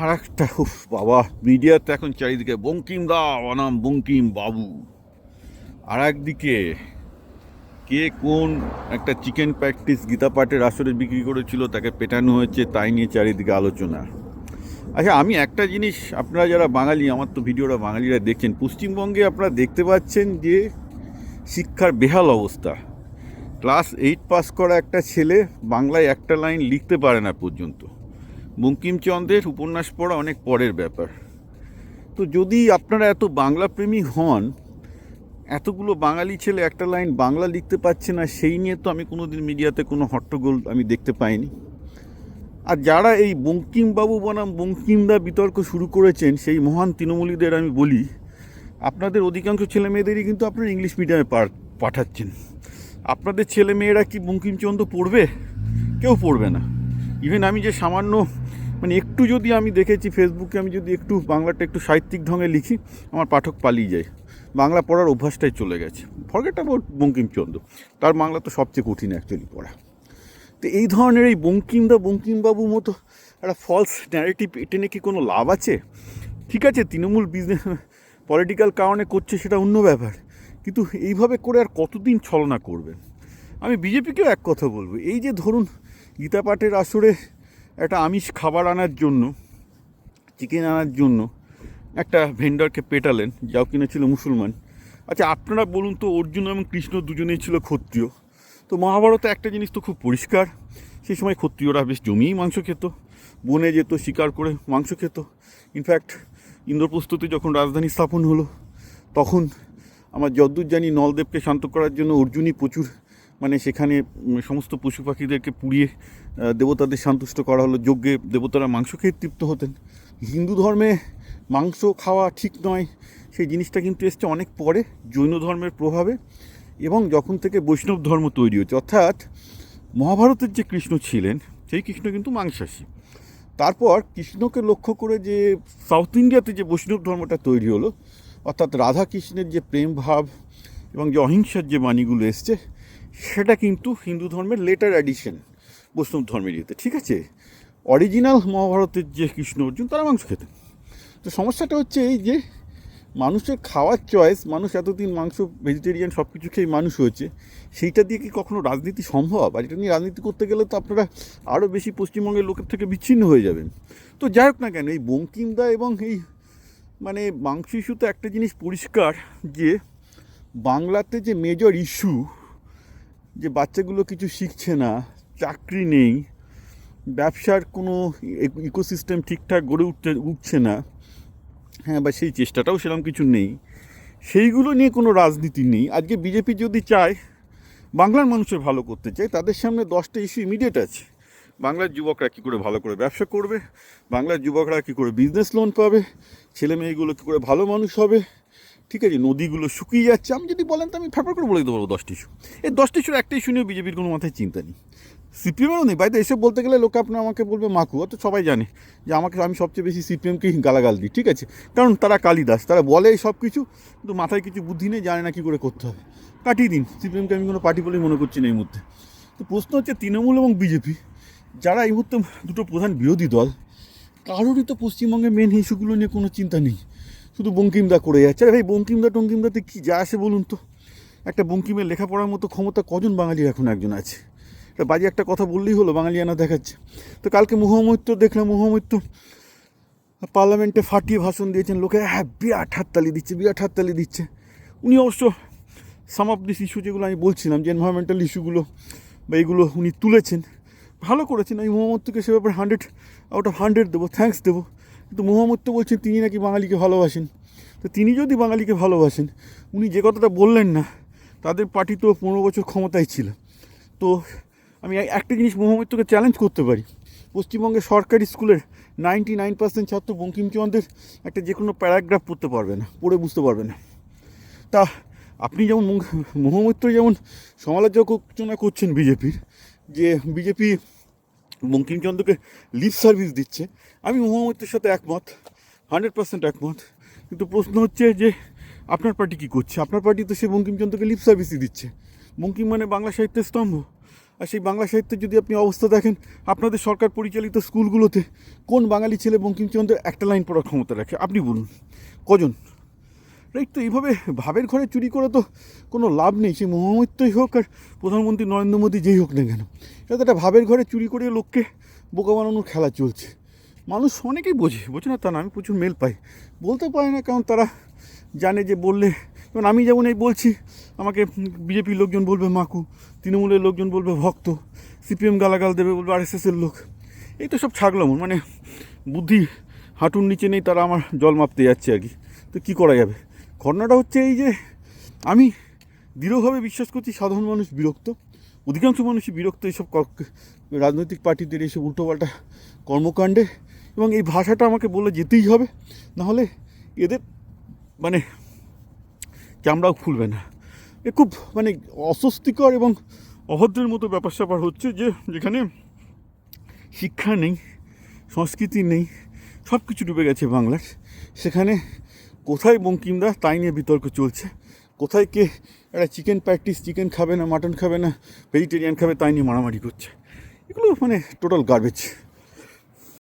আর একটা বাবা। মিডিয়াতে এখন চারিদিকে বঙ্কিম দা বনাম বঙ্কিম বাবু। আর একদিকে, কে কোন একটা চিকেন প্র্যাকটিস গীতা পাঠের আসরে বিক্রি করেছিল, তাকে পেটানো হয়েছে, তাই নিয়ে চারিদিকে আলোচনা। আচ্ছা আমি একটা জিনিস, আপনারা যারা বাঙালি, আমার তো ভিডিওটা বাঙালিরা দেখছেন, পশ্চিমবঙ্গে আপনারা দেখতে পাচ্ছেন যে শিক্ষার বেহাল অবস্থা। ক্লাস এইট পাস করা একটা ছেলে বাংলায় একটা লাইন লিখতে পারে না পর্যন্ত। বঙ্কিমচন্দ্রের উপন্যাস পড়া অনেক পরের ব্যাপার। তো যদি আপনারা এত বাংলা প্রেমী হন, এতগুলো বাঙালি ছেলে একটা লাইন বাংলা লিখতে পারছে না, সেই নিয়ে তো আমি কোনোদিন মিডিয়াতে কোনো হট্টগোল আমি দেখতে পাইনি। আর যারা এই বঙ্কিমবাবু বনাম বঙ্কিমদা বিতর্ক শুরু করেছেন, সেই মহান তৃণমূলীদের আমি বলি, আপনাদের অধিকাংশ ছেলে মেয়েদেরই কিন্তু আপনারা ইংলিশ মিডিয়ামে পাঠাচ্ছেন। আপনাদের ছেলে মেয়েরা কি বঙ্কিমচন্দ্র পড়বে? কেউ পড়বে না। ইভেন আমি যে সামান্য মানে একটু যদি আমি দেখেছি ফেসবুকে আমি যদি একটু বাংলাটা একটু সাহিত্যিক ঢঙে লিখি, আমার পাঠক পালিয়ে যায়। বাংলা পড়ার অভ্যাসটাই চলে গেছে। Forget about Bankimchandra. তার বাংলা তো সবচেয়ে কঠিন অ্যাকচুয়ালি পড়া। তো এই ধরনের এই বঙ্কিমদা বঙ্কিমবাবু মতো একটা ফলস ন্যারেটিভ এটা নিয়ে কি কোনো লাভ আছে? ঠিক আছে, তৃণমূল বিজনেস পলিটিক্যাল কারণে করছে সেটা অন্য ব্যাপার। কিন্তু এইভাবে করে আর কতদিন ছলনা করবেন? আমি বিজেপিকেও এক কথা বলব। এই যে ধরুন গীতা পাঠের আসরে একটা আমিষ খাবার আনার জন্য চিকেন আনার জন্য একটা ভেন্ডারকে পেটালেন, যাও কিনা ছিল মুসলমান। আচ্ছা আপনারা বলুন তো, অর্জুন এবং কৃষ্ণ দুজনেই ছিল ক্ষত্রিয়। তো মহাভারতে একটা জিনিস তো খুব পরিষ্কার, সেই সময় ক্ষত্রিয়রা বেশ জমিয়েই মাংস খেত, বনে যেত, শিকার করে মাংস খেত। ইনফ্যাক্ট ইন্দ্রপ্রস্তুতে যখন রাজধানী স্থাপন হলো, তখন আমার যদ্দূর জানি নলদেবকে শান্ত করার জন্য অর্জুনই প্রচুর মানে সেখানে সমস্ত পশু পাখিদেরকে পুড়িয়ে দেবতাদের সন্তুষ্ট করা হলো, যজ্ঞে দেবতারা মাংস খেয়ে তৃপ্ত হতেন। হিন্দু ধর্মে মাংস খাওয়া ঠিক নয়, সেই জিনিসটা কিন্তু এসছে অনেক পরে, জৈন ধর্মের প্রভাবে। এবং যখন থেকে বৈষ্ণব ধর্ম তৈরি হয়েছে, অর্থাৎ মহাভারতের যে কৃষ্ণ ছিলেন, সেই কৃষ্ণ কিন্তু মাংসাশী। তারপর কৃষ্ণকে লক্ষ্য করে যে সাউথ ইন্ডিয়াতে যে বৈষ্ণব ধর্মটা তৈরি হলো, অর্থাৎ রাধা কৃষ্ণের যে প্রেম ভাব এবং যে অহিংসার যে বাণীগুলো এসছে সেটা কিন্তু হিন্দু ধর্মের লেটার অ্যাডিশন বৈষ্ণব ধর্মের ইয়েতে, ঠিক আছে? অরিজিনাল মহাভারতের যে কৃষ্ণ অর্জুন, তারা মাংস খেতেন। তো সমস্যাটা হচ্ছে এই যে, মানুষের খাওয়ার চয়েস মানুষ এতদিন মাংস ভেজিটেরিয়ান সব কিছু খেয়ে মানুষ হয়েছে, সেইটা দিয়ে কি কখনো রাজনীতি সম্ভব? আর এটা নিয়ে রাজনীতি করতে গেলে তো আপনারা আরও বেশি পশ্চিমবঙ্গের লোকের থেকে বিচ্ছিন্ন হয়ে যাবেন। তো যাই হোক না কেন, এই বঙ্কিমদা এবং এই মানে মাংস ইস্যুতে একটা জিনিস পরিষ্কার যে, বাংলাতে যে মেজর ইস্যু যে বাচ্চাগুলো কিছু শিখছে না, চাকরি নেই, ব্যবসার কোনো ইকোসিস্টেম ঠিকঠাক গড়ে উঠতে, উঠছে না হ্যাঁ বা সেই চেষ্টাটাও সেরকম কিছু নেই, সেইগুলো নিয়ে কোনো রাজনীতি নেই। আজকে বিজেপি যদি চায়, বাংলার মানুষের ভালো করতে চায়, তাদের সামনে দশটা ইস্যু ইমিডিয়েট আছে। বাংলার যুবকরা কী করে ভালো করে ব্যবসা করবে? বাংলার যুবকরা কী করে বিজনেস লোন পাবে? ছেলে মেয়েগুলো কী করে ভালো মানুষ হবে? ঠিক আছে, নদীগুলো শুকিয়ে যাচ্ছে। আমি যদি বলেন তো আমি ফেপার করে বলে দিতে পারব দশটি ইস্যু। এই দশটি ইস্যুর একটা ইস্যু বিজেপির কোনো মাথায় চিন্তা নেই। সিপিএমেরও নেই। বাইরে এসে বলতে গেলে লোকে আপনার আমাকে বলবে মাকু, অত সবাই জানে যে আমাকে আমি সবচেয়ে বেশি সিপিএমকেই গালাগাল দিই, ঠিক আছে? কারণ তারা কালিদাস, তারা বলে সব কিছু, কিন্তু মাথায় কিছু বুদ্ধি নেই, জানে না কী করে করতে হবে। কাটিয়ে দিন সিপিএমকে আমি কোনো পার্টি বলেই মনে করছি না এই মুহূর্তে। তো প্রশ্ন হচ্ছে, তৃণমূল এবং বিজেপি, যারা এই মুহূর্তে দুটো প্রধান বিরোধী দল, কারোরই তো পশ্চিমবঙ্গের মেন ইস্যুগুলো নিয়ে কোনো চিন্তা নেই। শুধু বঙ্কিমদা করে যাচ্ছে। আরে ভাই, বঙ্কিমদা, টঙ্কিমদাতে কী যা আসে বলুন তো। একটা বঙ্কিমের লেখাপড়ার মতো ক্ষমতা কজন বাঙালির এখন একজন আছে? এটা বাজে একটা কথা বললেই হলো বাঙালি বাঙালিয়ানা দেখাচ্ছে। তো কালকে মুহমৈত্য দেখলাম মুহমৈত্য পার্লামেন্টে ফাটিয়ে ভাষণ দিয়েছেন, লোকে হ্যাঁ বিরাট হাততালি দিচ্ছে, বিরাট হাততালি দিচ্ছে। উনি অবশ্য সাম অফ দিস ইস্যু যেগুলো আমি বলছিলাম, যে এনভায়রনমেন্টাল ইস্যুগুলো বা এইগুলো উনি তুলেছেন। ভালো করেছেন, আমি মোহাম্মদকে সে ব্যাপারে হান্ড্রেড আউট অফ হান্ড্রেড দেবো থ্যাঙ্কস দেবো। কিন্তু মোহাম্মদ তো বলছেন, তিনি নাকি বাঙালিকে ভালোবাসেন। তো তিনি যদি বাঙালিকে ভালোবাসেন, উনি যে কথাটা বললেন না, তাদের পার্টি তো পনেরো বছর ক্ষমতায় ছিল। তো আমি একটা জিনিস মোহাম্মদকে চ্যালেঞ্জ করতে পারি। পশ্চিমবঙ্গের সরকারি স্কুলের নাইনটি নাইন পার্সেন্ট ছাত্র বঙ্কিমচন্দ্রের একটা যে কোনো প্যারাগ্রাফ পড়তে পারবে না, পড়ে বুঝতে পারবে না। তা আপনি যেমন মোহাম্মদ যেমন সমালোচনা করছেন বিজেপির, যে বিজেপি বঙ্কিমচন্দ্রকে লিপ সার্ভিস দিচ্ছে। আমি মোহাম্মদের সাথে একমত, হান্ড্রেড পার্সেন্ট একমত। কিন্তু প্রশ্ন হচ্ছে যে, আপনার পার্টি কী করছে? আপনার পার্টি তো সে বঙ্কিমচন্দ্রকে লিপ সার্ভিসই দিচ্ছে। বঙ্কিম মানে বাংলা সাহিত্যের স্তম্ভ। আর সেই বাংলা সাহিত্যের যদি আপনি অবস্থা দেখেন, আপনাদের সরকার পরিচালিত স্কুলগুলোতে কোন বাঙালি ছেলে বঙ্কিমচন্দ্রের একটা লাইন পড়ার ক্ষমতা রাখে? আপনি বলুন। কজন? রাইট তো এইভাবে ভাবের ঘরে চুরি করে তো কোনো লাভ নেই, সে মহামিত্যই হোক আর প্রধানমন্ত্রী নরেন্দ্র মোদী যেই হোক না কেন। এটা তো একটা ভাবের ঘরে চুরি করে লোককে বোকা বানানোর খেলা চলছে। মানুষ অনেকেই বোঝে বোঝে না তা না, আমি প্রচুর মেল পাই। বলতে পারে না, কারণ তারা জানে যে বললে, যেমন আমি যেমন এই বলছি, আমাকে বিজেপির লোকজন বলবে মাকু, তৃণমূলের লোকজন বলবে ভক্ত সিপিএম গালাগাল দেবে বলবে আরএসএসের লোক। এই তো সব ছাগলাম মানে বুদ্ধি হাঁটুর নিচে নেই, তারা আমার জল মাপতে যাচ্ছে আর কি। তো কী করা যাবে? ঘটনাটা হচ্ছে এই যে আমি দৃঢ়ভাবে বিশ্বাস করছি সাধারণ মানুষ বিরক্ত, অধিকাংশ মানুষই বিরক্ত এইসব রাজনৈতিক পার্টিদের এইসব উল্টোপাল্টা কর্মকাণ্ডে এবং এই ভাষাটা আমাকে বলে যেতেই হবে, নাহলে এদের মানে চামড়াও খুলবে না। এ খুব মানে অস্বস্তিকর এবং অভদ্রের মতো ব্যাপার স্যাপার হচ্ছে যে যেখানে শিক্ষা নেই, সংস্কৃতি নেই সব কিছু ডুবে গেছে বাংলার। সেখানে কোথায় বঙ্কিমদা? তাই নিয়ে বিতর্ক চলছে। কোথায় কে? একটা চিকেন প্যাটিস চিকেন খাবে না মাটন খাবে না ভেজিটেরিয়ান খাবে, তাই নিয়ে মারামারি করছে। এগুলো মানে টোটাল গার্বেজ